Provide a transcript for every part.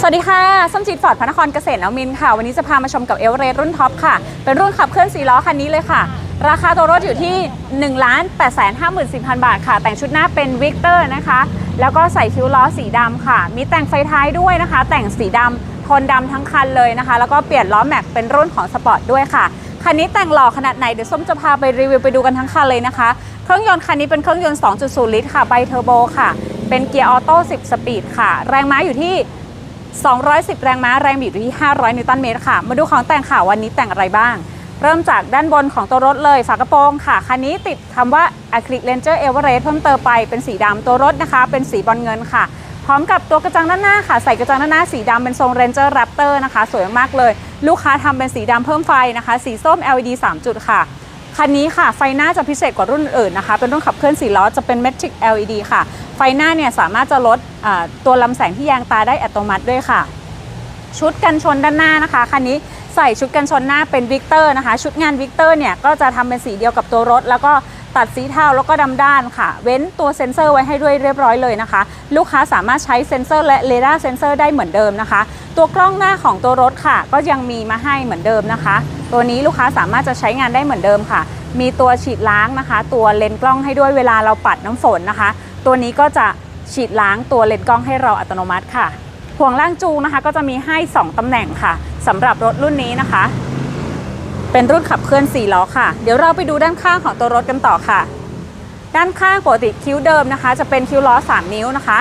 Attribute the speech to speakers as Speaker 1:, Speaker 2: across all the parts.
Speaker 1: สวัสดีค่ะ ส้มจีดฟอร์ดพระนครเกษตรนวมินค่ะ วันนี้จะพามาชมกับเอเวอเรสต์รุ่นท็อปค่ะ เป็นรุ่นขับเคลื่อน4ล้อคันนี้เลยค่ะ ราคาตัวรถอยู่ที่ 1 8 5 4 0 0 0 บาทค่ะ แต่งชุดหน้าเป็นวิกเตอร์นะคะ แล้วก็ใส่คิ้วล้อสีดำค่ะ มีแต่งไฟท้ายด้วยนะคะ แต่งสีดำโทนดำทั้งคันเลยนะคะ แล้วก็เปลี่ยนล้อแม็กเป็นรุ่นของสปอร์ตด้วยค่ะคันนี้แต่งหล่อขนาดไหน เดี๋ยวส้มจะพาไปรีวิวไปดูกันทั้งคันเลยนะคะ เครื่องยนต์คันนี้เป็นเครื่องยนต์ 2.0 ลิตรค่ะไบเทอร์โบค่ะ เป็นเกียร์ออโต้ 10 สปีดค่ะ แรงม้าอยู่ที่ 210 แรงม้าแรงบิดอยู่ที่ 500 นิวตันเมตรค่ะ มาดูของแต่งข่าววันนี้แต่งอะไรบ้าง เริ่มจากด้านบนของตัวรถเลยฝากระโปรงค่ะ คันนี้ติดคำว่า Acrylic Ranger Everest เพิ่มเติมไปเป็นสีดำตัวรถนะคะ เป็นสีบอลเงินค่ะ พร้อมกับตัวกระจังด้านหน้าค่ะ ใส่กระจังด้านหน้าสีดำเป็นทรง Ranger Raptor นะคะ สวยมากเลย ลูกค้าทำเป็นสีดำเพิ่มไฟนะคะ สีส้ม LED 3 จุดค่ะ คันนี้ค่ะไฟหน้าจะพิเศษกว่ารุ่นอื่นนะคะ เป็นรุ่นขับเคลื่อน4ล้อจะเป็น Matrix LED ค่ะ ไฟหน้าเนี่ยสามารถจะลดตัวลำแสงที่แยงตาได้อัตโนมัติด้วยค่ะ ชุดกันชนด้านหน้านะคะคันนี้ใส่ชุดกันชนหน้าเป็นวิกเตอร์นะคะ ชุดงานวิกเตอร์เนี่ยก็จะทำเป็นสีเดียวกับตัวรถ แล้วก็ตัดสีเทาแล้วก็ดำด้านค่ะ เว้นตัวเซ็นเซอร์ไว้ให้ด้วยเรียบร้อยเลยนะคะ ลูกค้าสามารถใช้เซ็นเซอร์และเรดาร์เซ็นเซอร์ได้เหมือนเดิมนะคะ ตัวกล้องหน้าของตัวรถค่ะ ก็ยังมีมาให้เหมือนเดิมนะคะ ตัวนี้ลูกค้าสามารถจะใช้งานได้เหมือนเดิมค่ะ มีตัวฉีดล้างนะคะ ตัวเลนส์กล้องให้ด้วยเวลาเราปัดน้ำฝนนะคะ ตัวนี้ก็จะฉีดล้างตัวเลนส์กล้องให้เราอัตโนมัติค่ะ ห่วงล่างจูงนะคะ ก็จะมีให้ 2ตำแหน่งค่ะสำหรับรถรุ่นนี้นะคะ เป็นรุ่นขับเคลื่อน4ล้อค่ะ เดี๋ยวเราไปดูด้านข้างของตัวรถกันต่อค่ะ ด้านข้างปกติคิ้วเดิมนะคะ จะเป็นคิ้วล้อ 3 นิ้วนะคะ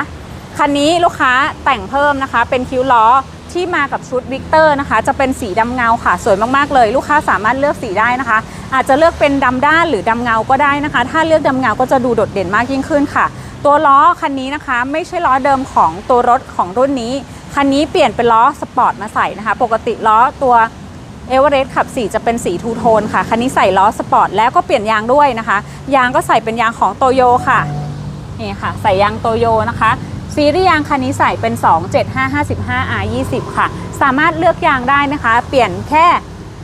Speaker 1: คันนี้ลูกค้าแต่งเพิ่มนะคะ เป็นคิ้วล้อ ที่มากับชุดวิกเตอร์นะคะ จะเป็นสีดำเงาค่ะ สวยมากๆเลย ลูกค้าสามารถเลือกสีได้นะคะ อาจจะเลือกเป็นดำด้านหรือดำเงาก็ได้นะคะ ถ้าเลือกดำเงาก็จะดูโดดเด่นมากยิ่งขึ้นค่ะ ตัวล้อคันนี้นะคะ ไม่ใช่ล้อเดิมของตัวรถของรุ่นนี้ คันนี้เปลี่ยนเป็นล้อสปอร์ตมาใส่นะคะ ปกติล้อตัวเอเวอเรสต์ขับ4จะเป็นสีทูโทนค่ะ คันนี้ใส่ล้อสปอร์ตแล้วก็เปลี่ยนยางด้วยนะคะ ยางก็ใส่เป็นยางของโตโยค่ะ นี่ค่ะ ใส่ยางโตโยนะคะ ซีรีส์ยางคันนี้ใส่เป็น 27555 R 20 ค่ะ สามารถเลือกยางได้นะคะ เปลี่ยนแค่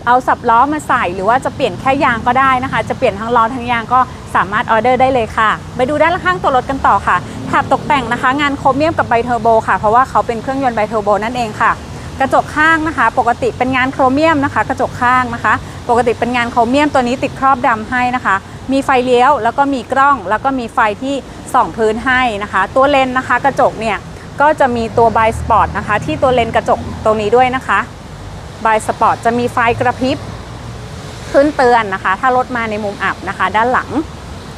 Speaker 1: เอาสับล้อมาใส่หรือว่าจะเปลี่ยนแค่ยางก็ได้นะคะ จะเปลี่ยนทั้งล้อทั้งยางก็สามารถออเดอร์ได้เลยค่ะ ไปดูด้านข้างตัวรถกันต่อค่ะแถบตกแต่งนะคะ งานโครเมียมกับไบเทอร์โบค่ะ เพราะว่าเขาเป็นเครื่องยนต์ไบเทอร์โบนั่นเองค่ะ กระจกข้างนะคะ ปกติเป็นงานโครเมียมนะคะ กระจกข้างนะคะ ปกติเป็นงานโครเมียมตัวนี้ติดครอบดำให้นะคะ มีไฟเลี้ยว แล้วก็มีกล้อง แล้วก็มีไฟที่ส่องพื้นให้นะคะ ตัวเลนส์นะคะกระจกเนี่ยก็จะมีตัวบายสปอร์ตนะคะ ที่ตัวเลนส์กระจกตรงนี้ด้วยนะคะบายสปอร์ตจะมีไฟกระพริบขึ้นเตือนนะคะ ถ้ารถมาในมุมอับนะคะ ด้านหลัง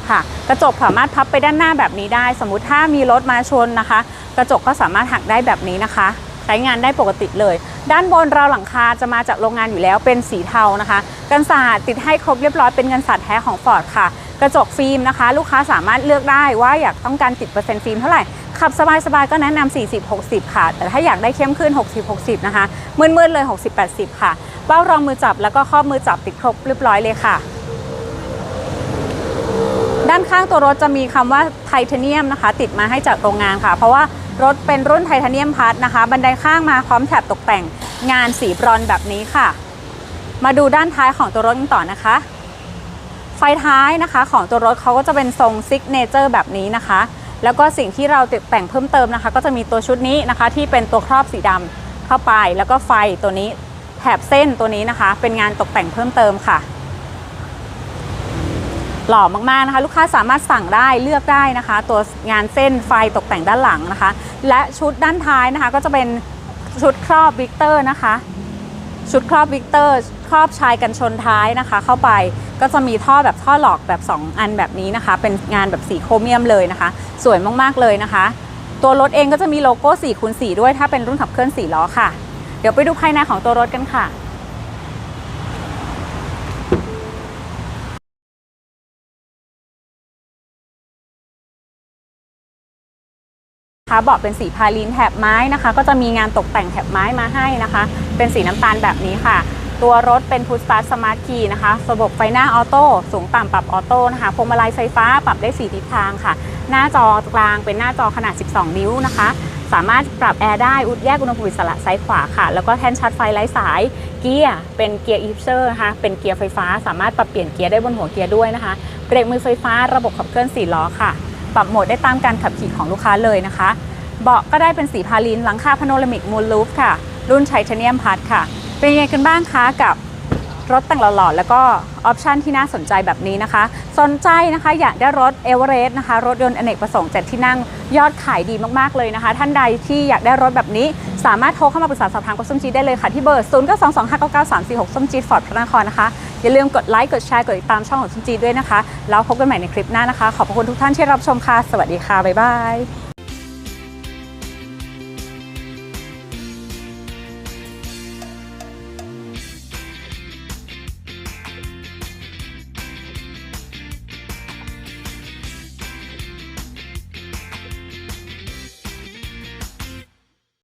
Speaker 1: ค่ะ กระจกสามารถพับไปด้านหน้าแบบนี้ได้ สมมุติถ้ามีรถมาชนนะคะ กระจกก็สามารถหักได้แบบนี้นะคะ ช้งานได้ปกติเลย ด้านบนราวหลังคาจะมาจากโรงงานอยู่แล้วเป็นสีเทานะคะ กันศาสตร์ติดให้ครบเรียบร้อยเป็นกันศาสตร์แท้ของฟอร์ดค่ะ กระจกฟิล์มนะคะ ลูกค้าสามารถเลือกได้ว่าอยากต้องการติดเปอร์เซ็นต์ฟิล์มเท่าไหร่ขับสบายๆก็แนะนำ40 60 ค่ะ แต่ถ้าอยากได้เข้มขึ้น 60 60 นะคะมืดๆเลย 60 80 ค่ะเบ้ารองมือจับแล้วก็ครอมือจับติดครบเรียบร้อยเลยค่ะด้านข้างตัวรถจะมีคำว่าไทเทเนียมนะคะ ติดมาให้จากโรงงานค่ะ เพราะว่า รถเป็นรุ่นไทเทเนียมพัดนะคะ บันไดข้างมาพร้อมแถบตกแต่งงานสีบรอนแบบนี้ค่ะ มาดูด้านท้ายของตัวรถกันต่อนะคะ ไฟท้ายนะคะของตัวรถเขาก็จะเป็นทรงซิกเนเจอร์แบบนี้นะคะ แล้วก็สิ่งที่เราติดแต่งเพิ่มเติมนะคะ ก็จะมีตัวชุดนี้นะคะ ที่เป็นตัวครอบสีดำเข้าไป แล้วก็ไฟตัวนี้แถบเส้นตัวนี้นะคะ เป็นงานตกแต่งเพิ่มเติมค่ะ หล่อมากๆนะคะ ลูกค้าสามารถสั่งได้เลือกได้นะคะ ตัวงานเส้นไฟตกแต่งด้านหลังนะคะ และชุดด้านท้ายนะคะ ก็จะเป็นชุดครอบวิกเตอร์นะคะ ชุดครอบวิกเตอร์ครอบชายกันชนท้ายนะคะ เข้าไปก็จะมีท่อแบบท่อหลอกแบบ 2 อันแบบนี้นะคะ เป็นงานแบบสีโครเมียมเลยนะคะ สวยมากๆเลยนะคะ ตัวรถเองก็จะมีโลโก้4คูณ4ด้วยถ้าเป็นรุ่นขับเคลื่อน4ล้อค่ะ เดี๋ยวไปดูภายในของตัวรถกันค่ะ นะคะเบาะเป็นสีพาลินแถบไม้นะคะ ก็จะมีงานตกแต่งแถบไม้มาให้นะคะ เป็นสีน้ำตาลแบบนี้ค่ะ ตัวรถเป็นพุชสตาร์สมาร์ทคีย์นะคะ ระบบไฟหน้าออโต้สูงต่ำปรับออโต้นะคะพวงมาลัยไฟฟ้าปรับได้สีทิศทางค่ะ หน้าจอกลางเป็นหน้าจอขนาด 12 นิ้วนะคะสามารถปรับแอร์ได้ อุดแยกอุณหภูมิสระซ้ายขวาค่ะ แล้วก็แท่นชาร์จไฟไร้สาย เกียร์เป็นเกียร์อีฟเซอร์นะคะ เป็นเกียร์ไฟฟ้า สามารถปรับเปลี่ยนเกียร์ได้บนหัวเกียร์ด้วยนะคะ เบรกมือไฟฟ้า ระบบขับเคลื่อน4ล้อค่ะ ปรับโหมดได้ตามการขับขี่ของลูกค้าเลยนะคะ เบาะก็ได้เป็นสีพาลินหลังคาพาโนรามิกมูลลูฟค่ะ รุ่นไทเทเนียมพัดค่ะ เป็นยังไงกันบ้างคะกับรถแต่งหล่อๆแล้วก็ออปชันที่น่าสนใจแบบนี้นะคะ สนใจนะคะอยากได้รถเอเวอเรสต์นะคะ รถยนต์อเนกประสงค์เจ็ดที่นั่งยอดขายดีมากๆเลยนะคะ ท่านใดที่อยากได้รถแบบนี้ สามารถโทรเข้ามาปรึกษาสอบถามกับส้มจีได้เลยค่ะ ที่เบอร์ 0 9 2 2 5 9 9 3 4 6 ส้มจีฟอร์ดพระนครนะคะ อย่าลืมกดไลค์กดแชร์กดติดตามช่องของชุนจีดด้วยนะคะ แล้วพบกันใหม่ในคลิปหน้านะคะ ขอบพระคุณทุกท่านที่รับชมค่ะ สวัสดีค่ะ บ๊ายบาย